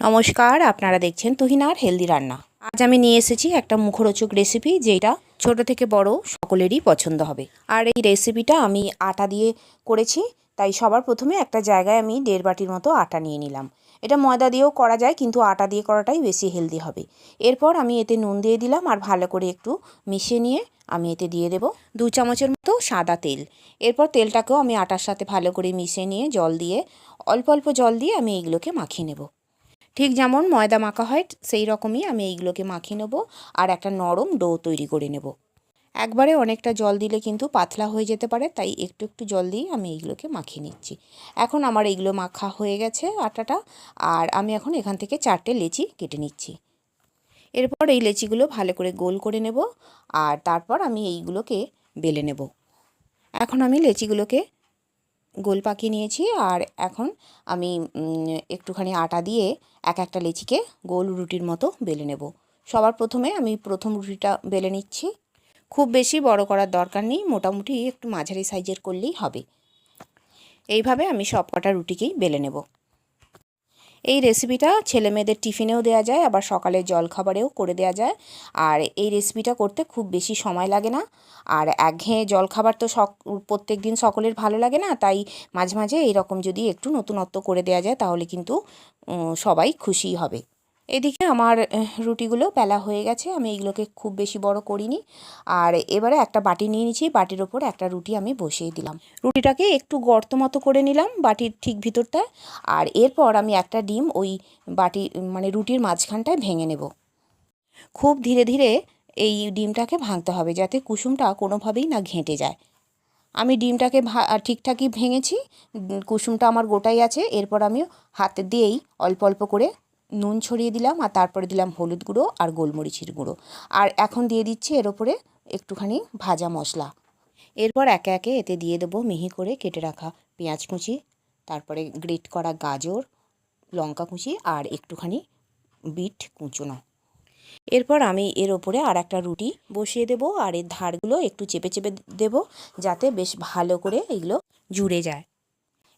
নমস্কার, আপনারা দেখছেন তুহিনার হেলদি রান্না। আজ আমি নিয়ে এসেছি একটা মুখরোচক রেসিপি যেটা ছোট থেকে বড় সকলেরই পছন্দ হবে। আর এই রেসিপিটা আমি আটা দিয়ে করেছি, তাই সবার প্রথমে একটা জায়গায় আমি দেড় বাটির মতো আটা নিয়ে নিলাম। এটা ময়দা দিয়েও করা যায়, কিন্তু আটা দিয়ে করাটাই বেশি হেলদি হবে। এরপর আমি এতে নুন দিয়ে দিলাম, আর ভালো করে একটু মিশিয়ে নিয়ে আমি এতে দিয়ে দেব দু চামচের মতো সাদা তেল। এরপর তেলটাকেও আমি আটার সাথে ভালো করে মিশিয়ে নিয়ে জল দিয়ে, অল্প অল্প জল দিয়ে আমি এইগুলোকে মাখিয়ে নেব। ঠিক যেমন ময়দা মাখা হয়, সেই রকমই আমি এইগুলোকে মাখিয়ে নেব আর একটা নরম ডো তৈরি করে নেব। একবারে অনেকটা জল দিলে কিন্তু পাতলা হয়ে যেতে পারে, তাই একটু একটু জল দিয়ে আমি এইগুলোকে মাখিয়ে নিচ্ছি। এখন আমার এইগুলো মাখা হয়ে গেছে আটাটা, আর আমি এখন এখান থেকে চারটে লেচি কেটে নিচ্ছি। এরপর এই লেচিগুলো ভালো করে গোল করে নেব, আর তারপর আমি এইগুলোকে বেলে নেব। এখন আমি লেচিগুলোকে গোল পাকিয়ে নিয়েছি আর এখন আমি একটুখানি আটা দিয়ে এক একটা লেচিকে গোল রুটির মতো বেলে নেব। সবার প্রথমে আমি প্রথম রুটিটা বেলে নিচ্ছি। খুব বেশি বড় করার দরকার নেই, মোটামুটি একটু মাঝারি সাইজের করলেই হবে। এইভাবে আমি সব কটা রুটিকেই বেলে নেব। এই রেসিপিটা ছেলে মেয়েদের টিফিনেও দেওয়া যায়, আবার সকালে জলখাবারেও করে দেওয়া যায়। আর এই রেসিপিটা করতে খুব বেশি সময় লাগে না। আর একঘেয়ে জলখাবার তো সক, প্রত্যেক দিন সকলের ভালো লাগে না, তাই মাঝে মাঝে এইরকম যদি একটু নতুনত্ব করে দেওয়া যায়, তাহলে কিন্তু সবাই খুশি হবে। এদিকে আমার রুটিগুলো বেলা হয়ে গেছে, আমি এইগুলোকে খুব বেশি বড় করিনি। আর এবারে একটা বাটি নিয়ে নিচ্ছি, বাটির ওপর একটা রুটি আমি বসিয়ে দিলাম। রুটিটাকে একটু গর্ত মতো করে নিলাম বাটির ঠিক ভিতরটায়, আর এরপর আমি একটা ডিম ওই বাটি মানে রুটির মাঝখানটায় ভেঙে নেব। খুব ধীরে ধীরে এই ডিমটাকে ভাঙতে হবে, যাতে কুসুমটা কোনোভাবেই না ঘেঁটে যায়। আমি ডিমটাকে ভা, ঠিকঠাকই ভেঙেছি কুসুমটা আমার গোটাই আছে, এরপর আমি হাতে দিয়েই অল্প অল্প করে নুন ছড়িয়ে দিলাম আর তারপরে দিলাম হলুদ গুঁড়ো আর গোলমরিচের গুঁড়ো। আর এখন দিয়ে দিচ্ছি এর ওপরে একটুখানি ভাজা মশলা। এরপর একে একে এতে দিয়ে দেবো মিহি করে কেটে রাখা পেঁয়াজ কুচি, তারপরে গ্রেট করা গাজর, লঙ্কা কুচি আর একটুখানি বিট কুচোনো। এরপর আমি এর ওপরে আর একটা রুটি বসিয়ে দেব আর এর ধারগুলো একটু চেপে চেপে দেব যাতে বেশ ভালো করে এগুলো জুড়ে যায়।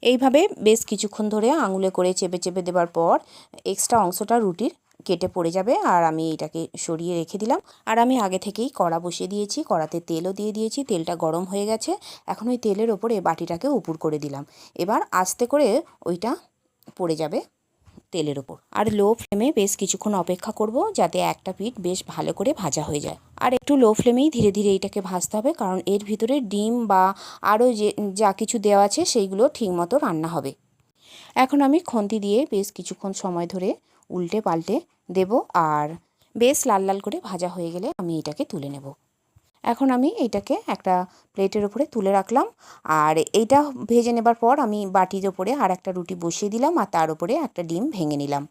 এইভাবে বেশ কিছুক্ষণ ধরে আঙুলে করে চেপে চেপে দেবার পর এক্সট্রা অংশটা রুটির কেটে পড়ে যাবে আর আমি এটাকে সরিয়ে রেখে দিলাম। আর আমি আগে থেকেই কড়া বসিয়ে দিয়েছি, কড়াতে তেলও দিয়ে দিয়েছি, তেলটা গরম হয়ে গেছে। এখন ওই তেলের ওপরে বাটিটাকে উপুর করে দিলাম। এবার আস্তে করে ওইটা পড়ে যাবে। তেলের ওপর। আর লো ফ্লেমে বেশ কিছুক্ষণ অপেক্ষা করব যাতে একটা পিঠ বেশ ভালো করে ভাজা হয়ে যায়। আর একটু লো ফ্লেমেই ধীরে ধীরে এটাকে ভাজতে হবে, কারণ এর ভিতরে ডিম বা আরও যে, যা কিছু দেওয়া আছে সেইগুলো ঠিকমতো রান্না হবে। এখন আমি খন্তি দিয়ে বেশ কিছুক্ষণ সময় ধরে উল্টে পাল্টে দেব, আর বেশ লাল লাল করে ভাজা হয়ে গেলে আমি এটাকে তুলে নেব। এখন আমি এইটাকে একটা প্লেটের ওপরে তুলে রাখলাম। আর এইটা ভেজে নেবার পর আমি বাটির ওপরে আর একটা রুটি বসিয়ে দিলাম আর তার উপরে একটা ডিম ভেঙে নিলাম।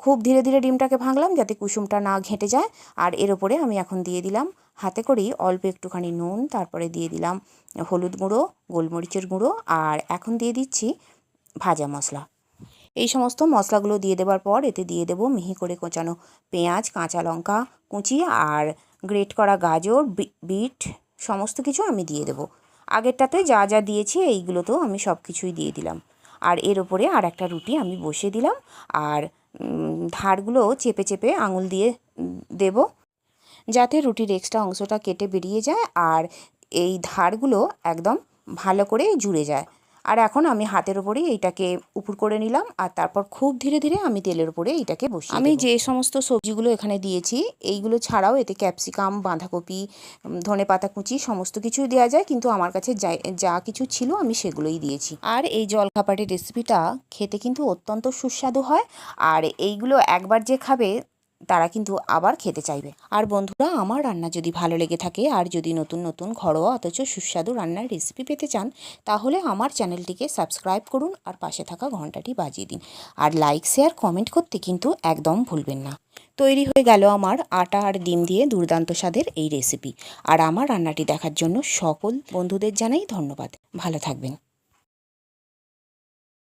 খুব ধীরে ধীরে ডিমটাকে ভাঙলাম যাতে কুসুমটা না ঘেঁটে যায়। আর এর ওপরে আমি এখন দিয়ে দিলাম হাতে করেই অল্প একটুখানি নুন, তারপরে দিয়ে দিলাম হলুদ গুঁড়ো, গোলমরিচের গুঁড়ো আর এখন দিয়ে দিচ্ছি ভাজা মশলা। এই সমস্ত মশলাগুলো দিয়ে দেওয়ার পর এতে দিয়ে দেবো মিহি করে কোচানো পেঁয়াজ, কাঁচা লঙ্কা কুচি আর গ্রেট করা গাজর বিট, সমস্ত কিছু আমি দিয়ে দেবো। আগেরটাতে যা যা দিয়েছি, এইগুলোতেও আমি সব কিছুই দিয়ে দিলাম। আর এর ওপরে আর একটা রুটি আমি বসিয়ে দিলাম। আর ধারগুলো চেপে চেপে আঙুল দিয়ে দেব, যাতে রুটির এক্সট্রা অংশটা কেটে বেরিয়ে যায়। আর এই ধারগুলো একদম ভালো করে জুড়ে যায়। আর এখন আমি হাতের ওপরেই এইটাকে উপর করে নিলাম আর তারপর খুব ধীরে ধীরে আমি তেলের উপরে এইটাকে বসি আমি যে সমস্ত সবজিগুলো এখানে দিয়েছি এইগুলো ছাড়াও এতে ক্যাপসিকাম বাঁধাকপি ধনে পাতা কুচি সমস্ত কিছুই দেওয়া যায় কিন্তু আমার কাছে যা যা কিছু ছিল আমি সেগুলোই দিয়েছি। আর এই জলখাবারের রেসিপিটা খেতে কিন্তু অত্যন্ত সুস্বাদু হয় আর এইগুলো একবার যে খাবে তারা কিন্তু আবার খেতে চাইবে। আর বন্ধুরা, আমার রান্না যদি ভালো লেগে থাকে আর যদি নতুন নতুন ঘরোয়া অথচ সুস্বাদু রান্নার রেসিপি পেতে চান, তাহলে আমার চ্যানেলটিকে সাবস্ক্রাইব করুন আর পাশে থাকা ঘন্টাটি বাজিয়ে দিন। আর লাইক শেয়ার কমেন্ট করতে কিন্তু একদম ভুলবেন না। তৈরি হয়ে গেল আমার আটা আর ডিম দিয়ে দুর্দান্ত স্বাদের এই রেসিপি আর আমার রান্নাটি দেখার জন্য সকল বন্ধুদের জানাই ধন্যবাদ। ভালো থাকবেন।